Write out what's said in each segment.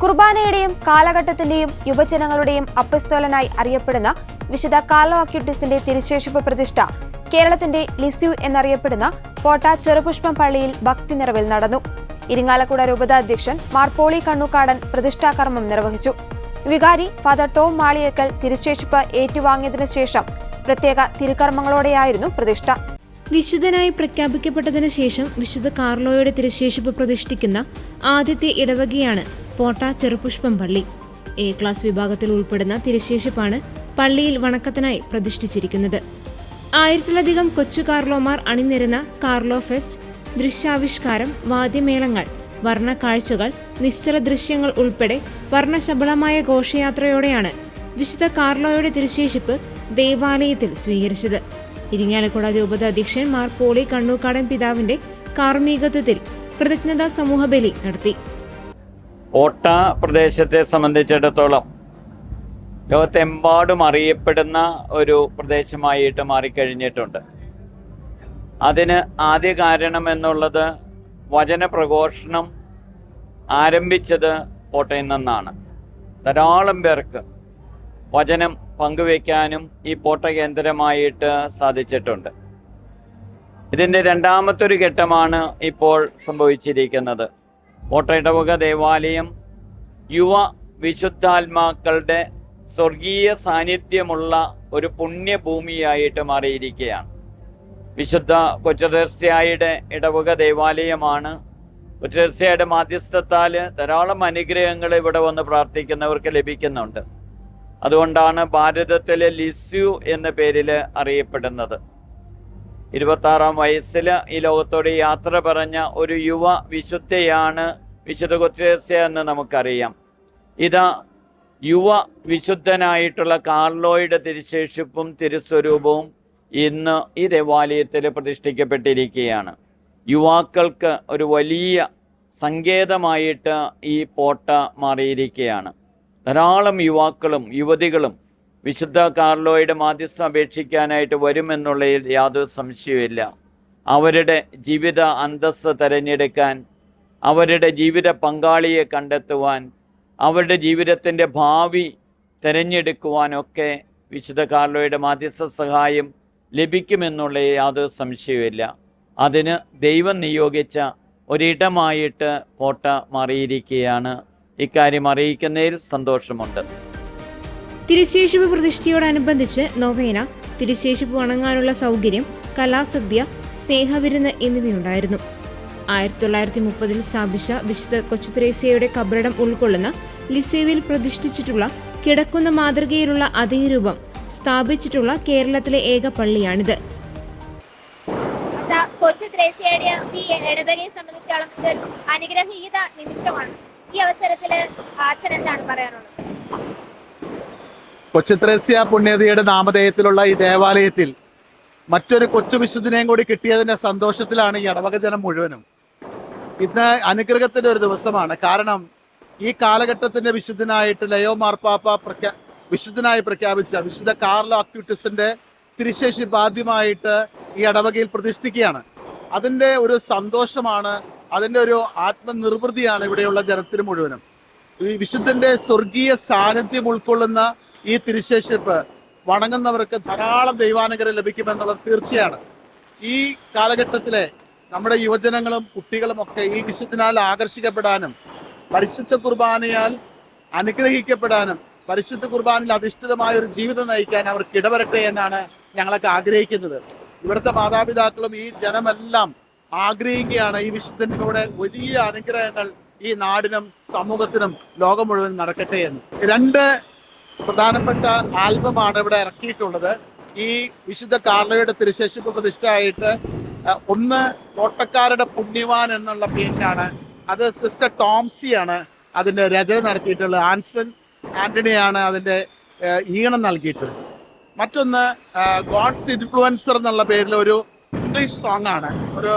കുർബാനയുടെയും കാലഘട്ടത്തിന്റെയും യുവജനങ്ങളുടെയും അപ്പസ്തോലനായി അറിയപ്പെടുന്ന വിശുദ്ധ കാർലോ അക്യൂട്ടിസിന്റെ തിരുശേഷിപ്പ് പ്രതിഷ്ഠ കേരളത്തിന്റെ ലിസ്യു എന്നറിയപ്പെടുന്ന കോട്ട ചെറുപുഷ്പം പള്ളിയിൽ ഭക്തി നിറവിൽ നടന്നു. ഇരിങ്ങാലക്കുട രൂപത അധ്യക്ഷൻ പോളി കണ്ണുക്കാടൻ പ്രതിഷ്ഠാകർമ്മം നിർവഹിച്ചു. വികാരി ഫാദർ ടോം മാളിയേക്കൽ തിരുശേഷിപ്പ് ഏറ്റുവാങ്ങിയതിനു ശേഷം പ്രത്യേക തിരുക്കർമ്മങ്ങളോടെയായിരുന്നു പ്രതിഷ്ഠ. വിശുദ്ധനായി പ്രഖ്യാപിക്കപ്പെട്ടതിനു ശേഷം വിശുദ്ധ കാർലോയുടെ തിരുശേഷിപ്പ് പ്രതിഷ്ഠിക്കുന്ന ആദ്യത്തെ ഇടവകയാണ് പോട്ട ചെറുപുഷ്പം പള്ളി. എ ക്ലാസ് വിഭാഗത്തിൽ ഉൾപ്പെടുന്ന തിരുശേഷിപ്പാണ് പള്ളിയിൽ വണക്കത്തിനായി പ്രതിഷ്ഠിച്ചിരിക്കുന്നത്. ആയിരത്തിലധികം കൊച്ചു കാർലോമാർ അണിനിരുന്ന കാർലോ ഫെസ്റ്റ് ദൃശ്യാവിഷ്കാരം വാദ്യമേളങ്ങൾ വർണ കാഴ്ചകൾ നിശ്ചല ദൃശ്യങ്ങൾ ഉൾപ്പെടെ വർണശബളമായ ഘോഷയാത്രയോടെയാണ് വിശുദ്ധ കാർലോയുടെ തിരുശേഷിപ്പ് ദേവാലയത്തിൽ സ്വീകരിച്ചത്. ഇരിങ്ങാലക്കുട രൂപത അധ്യക്ഷൻ മാർ പോളി കണ്ണൂക്കാടൻ പിതാവിന്റെ കാർമ്മികത്വത്തിൽ കൃതജ്ഞതാ സമൂഹബലി നടത്തി. ഓട്ട പ്രദേശത്തെ സംബന്ധിച്ചിടത്തോളം ലോകത്തെമ്പാടും അറിയപ്പെടുന്ന ഒരു പ്രദേശമായിട്ട് മാറിക്കഴിഞ്ഞിട്ടുണ്ട്. അതിന് ആദ്യ കാരണം എന്നുള്ളത് വചനപ്രഘോഷണം ആരംഭിച്ചത് കോട്ടയിൽ നിന്നാണ്. ധാരാളം പേർക്ക് വചനം പങ്കുവയ്ക്കാനും ഈ പോട്ട കേന്ദ്രമായിട്ട് സാധിച്ചിട്ടുണ്ട്. ഇതിന്റെ രണ്ടാമത്തൊരു ഘട്ടമാണ് ഇപ്പോൾ സംഭവിച്ചിരിക്കുന്നത്. കോട്ടയിടവക ദേവാലയം യുവ വിശുദ്ധാത്മാക്കളുടെ സ്വർഗീയ സാന്നിധ്യമുള്ള ഒരു പുണ്യഭൂമിയായിട്ട് മാറിയിരിക്കുകയാണ്. വിശുദ്ധ കൊച്ചുദർശയായുടെ ഇടവക ദേവാലയമാണ്. കൊച്ചുദർശയുടെ മാധ്യസ്ഥത്താൽ ധാരാളം അനുഗ്രഹങ്ങൾ ഇവിടെ വന്ന് പ്രാർത്ഥിക്കുന്നവർക്ക് ലഭിക്കുന്നുണ്ട്. അതുകൊണ്ടാണ് ഭാരതത്തിലെ ലിസ്യു എന്ന പേരിൽ അറിയപ്പെടുന്നത്. ഇരുപത്താറാം വയസ്സിൽ ഈ ലോകത്തോട് യാത്ര പറഞ്ഞ ഒരു യുവ വിശുദ്ധയാണ് വിശുദ്ധ കൊച്ചേസ എന്ന് നമുക്കറിയാം. ഇതാ യുവ വിശുദ്ധനായിട്ടുള്ള കാർലോയുടെ തിരുശേഷിപ്പും തിരുസ്വരൂപവും ഇന്ന് ഈ ദേവാലയത്തിൽ പ്രതിഷ്ഠിക്കപ്പെട്ടിരിക്കുകയാണ്. യുവാക്കൾക്ക് ഒരു വലിയ സങ്കേതമായിട്ട് ഈ പോട്ട മാറിയിരിക്കുകയാണ്. ധാരാളം യുവാക്കളും യുവതികളും വിശുദ്ധ കാർലോയുടെ മാധ്യസ്ഥം അപേക്ഷിക്കാനായിട്ട് വരുമെന്നുള്ളതിൽ യാതൊരു സംശയവുമില്ല അവരുടെ ജീവിത അന്തസ്സ് തിരഞ്ഞെടുക്കാൻ അവരുടെ ജീവിത പങ്കാളിയെ കണ്ടെത്തുവാൻ അവരുടെ ജീവിതത്തിന്റെ ഭാവി തിരഞ്ഞെടുക്കുവാനൊക്കെ വിശുദ്ധ കാർലോയുടെ മാധ്യസ്ഥ സഹായം ലഭിക്കുമെന്നുള്ള യാതൊരു സംശയവുമില്ല അതിന് ദൈവം നിയോഗിച്ച ഒരിടമായിട്ട് കോട്ട മാറിയിരിക്കുകയാണ്. ഇക്കാര്യം അറിയിക്കുന്നതിൽ സന്തോഷമുണ്ട്. തിരുശേഷിപ്പ് പ്രതിഷ്ഠയോടനുബന്ധിച്ച് നൊവേന തിരുശേഷിപ്പ് വണങ്ങാനുള്ള സൗകര്യം കലാസദ്യ സ്നേഹവിരുന്ന് എന്നിവയുണ്ടായിരുന്നു. ആയിരത്തി തൊള്ളായിരത്തി മുപ്പതിൽ സ്ഥാപിച്ച വിശുദ്ധ കൊച്ചുത്രേസ്യയുടെ കബറിടം ഉൾക്കൊള്ളുന്ന ലിസേവിൽ പ്രതിഷ്ഠിച്ചിട്ടുള്ള കിടക്കുന്ന മാതൃകയിലുള്ള അതേ രൂപം സ്ഥാപിച്ചിട്ടുള്ള കേരളത്തിലെ ഏക പള്ളിയാണിത്. കൊച്ചു ഈ ഇടവകയെ അനുഗ്രഹീത നിമിഷമാണ്. ഈ അവസരത്തിൽ അച്ഛൻ എന്താണ് പറയാനുള്ളത്? കൊച്ചുത്രേസ്യ പുണ്യതിയുടെ നാമധേയത്തിലുള്ള ഈ ദേവാലയത്തിൽ മറ്റൊരു കൊച്ചു വിശുദ്ധിനെയും കൂടി കിട്ടിയതിന്റെ സന്തോഷത്തിലാണ് ഈ ഇടവക ജനം മുഴുവനും. ഇന്ന് അനുഗ്രഹത്തിന്റെ ഒരു ദിവസമാണ്. കാരണം ഈ കാലഘട്ടത്തിന്റെ വിശുദ്ധനായിട്ട് ലയോ മാർപ്പാപ്പ പ്രഖ്യാ വിശുദ്ധനായി പ്രഖ്യാപിച്ച വിശുദ്ധ കാർലോ അക്യൂട്ടിസിന്റെ തിരുശേഷിപ്പ് ബാധ്യമായിട്ട് ഈ ഇടവകയിൽ പ്രതിഷ്ഠിക്കുകയാണ്. അതിന്റെ ഒരു സന്തോഷമാണ് അതിന്റെ ഒരു ആത്മനിർവൃതിയാണ് ഇവിടെയുള്ള ജനത്തിന് മുഴുവനും. ഈ വിശുദ്ധന്റെ സ്വർഗീയ സാന്നിധ്യം ഉൾക്കൊള്ളുന്ന ഈ തിരുശേഷിപ്പ് വണങ്ങുന്നവർക്ക് ധാരാളം ദൈവാനുഗ്രഹം ലഭിക്കുമെന്നുള്ളത് തീർച്ചയാണ്. ഈ കാലഘട്ടത്തിലെ നമ്മുടെ യുവജനങ്ങളും കുട്ടികളും ഒക്കെ ഈ വിശുദ്ധനാൽ ആകർഷിക്കപ്പെടാനും പരിശുദ്ധ കുർബാനയാൽ അനുഗ്രഹിക്കപ്പെടാനും പരിശുദ്ധ കുർബാനയിൽ അധിഷ്ഠിതമായ ഒരു ജീവിതം നയിക്കാൻ അവർക്ക് ഇടവരട്ടെ എന്നാണ് ഞങ്ങളൊക്കെ ആഗ്രഹിക്കുന്നത്. ഇവിടുത്തെ മാതാപിതാക്കളും ഈ ജനമെല്ലാം ആഗ്രഹിക്കുകയാണ് ഈ വിശുദ്ധനിലൂടെ വലിയ അനുഗ്രഹങ്ങൾ ഈ നാടിനും സമൂഹത്തിനും ലോകം മുഴുവൻ നടക്കട്ടെ എന്ന്. രണ്ട് പ്രധാനപ്പെട്ട ആൽബമാണ് ഇവിടെ ഇറക്കിയിട്ടുള്ളത്. ഈ വിശുദ്ധ കാർലയുടെ തിരുശേഷിപ്പ് പ്രതിഷ്ഠയായിട്ട് ഒന്ന് കോട്ടക്കാരുടെ പുണ്യവാൻ എന്നുള്ള പേരിലാണ്. അത് സിസ്റ്റർ ടോംസിയാണ് അതിന്റെ രചന നടത്തിയിട്ടുള്ളത്. ആൻസൺ ആന്റണിയാണ് അതിന്റെ ഈണം നൽകിയിട്ടുള്ളത്. മറ്റൊന്ന് ഗോഡ്സ് ഇൻഫ്ലുവൻസർ എന്നുള്ള പേരിൽ ഒരു ഇംഗ്ലീഷ് സോങ് ആണ് ഒരു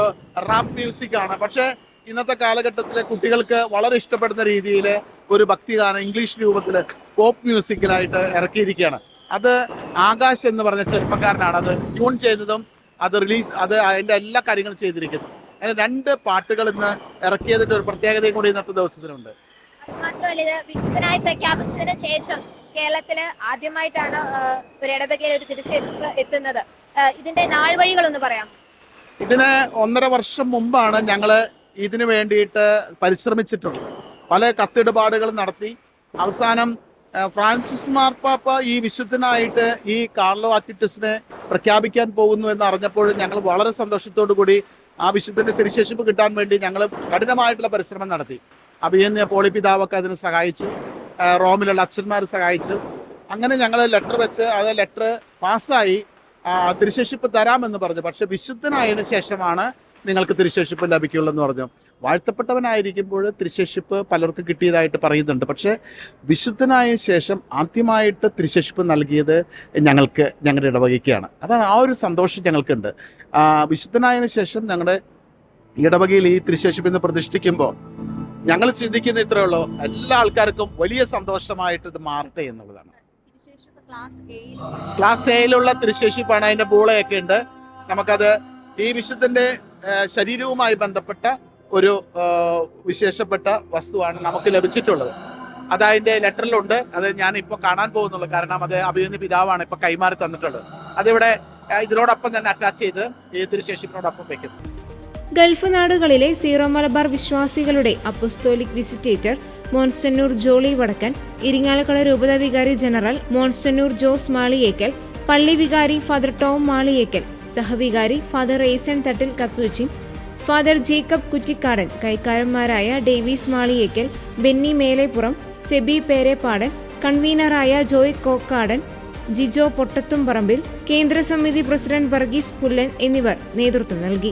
റാപ്പ് മ്യൂസിക് ആണ് പക്ഷേ ഇന്നത്തെ കാലഘട്ടത്തിലെ കുട്ടികൾക്ക് വളരെ ഇഷ്ടപ്പെടുന്ന രീതിയിൽ ഒരു ഭക്തിഗാനം ഇംഗ്ലീഷ് രൂപത്തിൽ പോപ്പ് മ്യൂസിക്കിലായിട്ട് ഇറക്കിയിരിക്കുകയാണ്. അത് ആകാശ് എന്ന് പറഞ്ഞ ചെറുപ്പക്കാരനാണ്. അത് ട്യൂൺ ചെയ്തതും അത് റിലീസ് അത് അതിന്റെ എല്ലാ കാര്യങ്ങളും ചെയ്തിരിക്കുന്നു. അങ്ങനെ രണ്ട് പാട്ടുകൾ ഇന്ന് ഇറക്കിയതിന്റെ ഒരു പ്രത്യേകതയും കൂടി ഇന്നത്തെ ദിവസത്തിനുണ്ട്. മാത്രമല്ല ഇത് വിശുദ്ധനായി പ്രഖ്യാപിച്ചതിന് ശേഷം കേരളത്തിൽ ആദ്യമായിട്ടാണ് ഒരു ഇടവകയിൽ ഒരു തിരുശേഷിപ്പ് എത്തുന്നത്. ഇതിന്റെ നാൾ വഴികളൊന്ന് പറയാം ഇതിന് ഒന്നര വർഷം മുമ്പാണ് ഞങ്ങൾ ഇതിനു വേണ്ടിയിട്ട് പരിശ്രമിച്ചിട്ടുണ്ട്. പല കത്തിടപാടുകൾ നടത്തി. അവസാനം ഫ്രാൻസിസ് മാർപ്പാപ്പ ഈ വിശുദ്ധനായിട്ട് ഈ കാർലോ ആക്ടിറ്റസിനെ പ്രഖ്യാപിക്കാൻ പോകുന്നു എന്ന് അറിഞ്ഞപ്പോൾ ഞങ്ങൾ വളരെ സന്തോഷത്തോടു കൂടി ആ വിശുദ്ധന്റെ തിരിശേഷിപ്പ് കിട്ടാൻ വേണ്ടി ഞങ്ങൾ കഠിനമായിട്ടുള്ള പരിശ്രമം നടത്തി. അഭിയന്യ പോളി പിതാവൊക്കെ അതിന് സഹായിച്ചു റോമിലുള്ള അച്ഛന്മാർ സഹായിച്ചു. അങ്ങനെ ഞങ്ങൾ ലെറ്റർ വെച്ച് അത് ലെറ്റർ പാസ്സായി തിരുശേഷിപ്പ് തരാമെന്ന് പറഞ്ഞു. പക്ഷെ വിശുദ്ധനായതിനു ശേഷമാണ് നിങ്ങൾക്ക് തിരുശേഷിപ്പ് ലഭിക്കുള്ളൂ എന്ന് പറഞ്ഞു. വാഴ്ത്തപ്പെട്ടവനായിരിക്കുമ്പോൾ തിരുശേഷിപ്പ് പലർക്കും കിട്ടിയതായിട്ട് പറയുന്നുണ്ട്. പക്ഷേ വിശുദ്ധനായ ശേഷം ആദ്യമായിട്ട് തിരുശേഷിപ്പ് നൽകിയത് ഞങ്ങൾക്ക് ഞങ്ങളുടെ ഇടവകയ്ക്കാണ്. അതാണ് ആ ഒരു സന്തോഷം ഞങ്ങൾക്കുണ്ട്. വിശുദ്ധനായതിനു ശേഷം ഞങ്ങളുടെ ഇടവകയിൽ ഈ തിരുശേഷിപ്പ് ഇന്ന് പ്രതിഷ്ഠിക്കുമ്പോൾ ഞങ്ങൾ ചിന്തിക്കുന്ന ഇത്രയേ ഉള്ളൂ എല്ലാ ആൾക്കാർക്കും വലിയ സന്തോഷമായിട്ട് ഇത് മാറട്ടെ എന്നുള്ളതാണ്. ക്ലാസ് എയിലുള്ള തിരുശേഷിപ്പാണ് അതിന്റെ ബൂളയൊക്കെ ഉണ്ട്. നമുക്കത് ഈ വിശുദ്ധന്റെ ശരീരവുമായി ബന്ധപ്പെട്ട ഒരു വിശേഷപ്പെട്ട വസ്തുവാണ് നമുക്ക് ലഭിച്ചിട്ടുള്ളത്. അത് അതിന്റെ ലെറ്ററിലുണ്ട്. അത് ഞാൻ ഇപ്പോൾ കാണാൻ പോകുന്നുള്ളൂ. കാരണം അത് അഭിയുന്ന പിതാവാണ് ഇപ്പോൾ കൈമാറി തന്നിട്ടുള്ളത്. അതിവിടെ ഇതിനോടൊപ്പം തന്നെ അറ്റാച്ച് ചെയ്ത് ഈ തിരുശേഷിപ്പിനോടൊപ്പം വെക്കുന്നു. ഗൾഫ് നാടുകളിലെ സീറോ മലബാർ വിശ്വാസികളുടെ അപ്പസ്തോലിക് വിസിറ്റേറ്റർ മോൺസ്റ്റന്നൂർ ജോളി വടക്കൻ ഇരിങ്ങാലക്കുട രൂപത വികാരി ജനറൽ മോൺസ്റ്റന്നൂർ ജോസ് മാളിയേക്കൽ പള്ളി വികാരി father Tom Maliyekkal സഹവികാരി father Reson Thattil capuchin father Jacob Kuttikkadan കൈക്കാരന്മാരായ Davis Maliyekkal Benny Melepuram SEBI Perepadan കൺവീനറായ ജോയ് കോക്കാടൻ ജിജോ പൊട്ടത്തുംപറമ്പിൽ കേന്ദ്ര സമിതി പ്രസിഡന്റ് വർഗീസ് പുല്ലൻ എന്നിവർ നേതൃത്വം നൽകി.